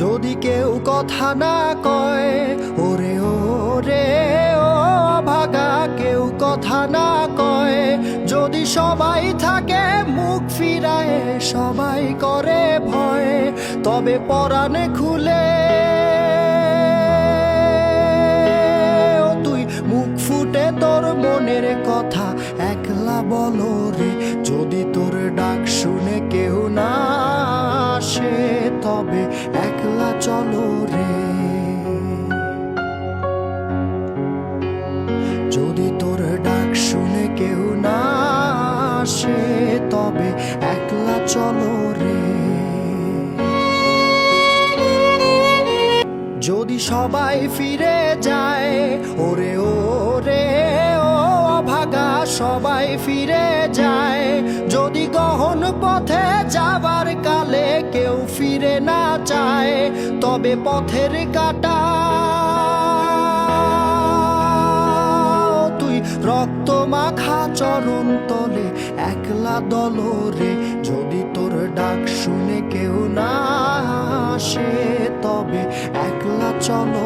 যদি কেউ কথা না কয়, ওরে ওরে, ও ভাগা, কেউ কথা না কয়, যদি সবাই থাকে মুখ ফিরায়, সবাই করে ভয়, তবে পরাণে খুলে। ও তুই, মুখ ফুটে তোর মনের কথা, একলা বলো রে, যদি তোর ডাক শুনে কেউ না আসে, তবে আসে তবে একলা চলো রে। যদি সবাই ফিরে যায়, ওরে ওরে, ও ভাগা সবাই ফিরে যায়। যদি গহন পথে যাবার কালে কেউ ফিরে না চায় তবে পথের কাটা রক্ত মাখা চরণ তলে একলা দলরে, যদি তোর ডাক শুনে কেউ না আসে তবে একলা চলো